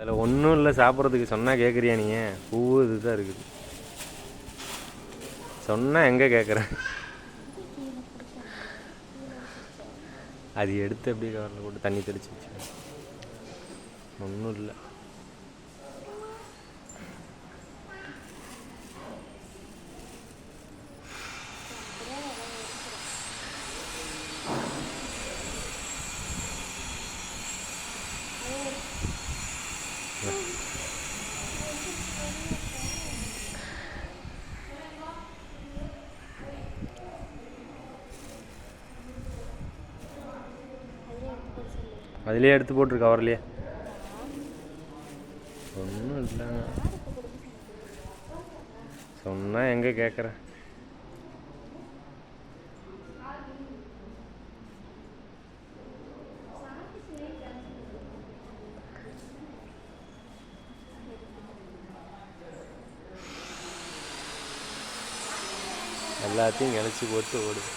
அதில் ஒன்றும் இல்லை சாப்பிட்றதுக்கு சொன்னால் கேட்குறியா நீ பூ இதுதான் இருக்குது. சொன்னால் எங்கே கேட்குற அது எடுத்து அப்படியே கவரில் போட்டு தண்ணி தெளிச்சு வச்சு ஒன்றும் இல்லை. அதுலேயே எடுத்து போட்டுரு அவர்லையே ஒன்றும் இல்லைங்க சொன்னால் எங்கே கேட்குறேன் எல்லாத்தையும் இணைச்சி போட்டு ஓடுது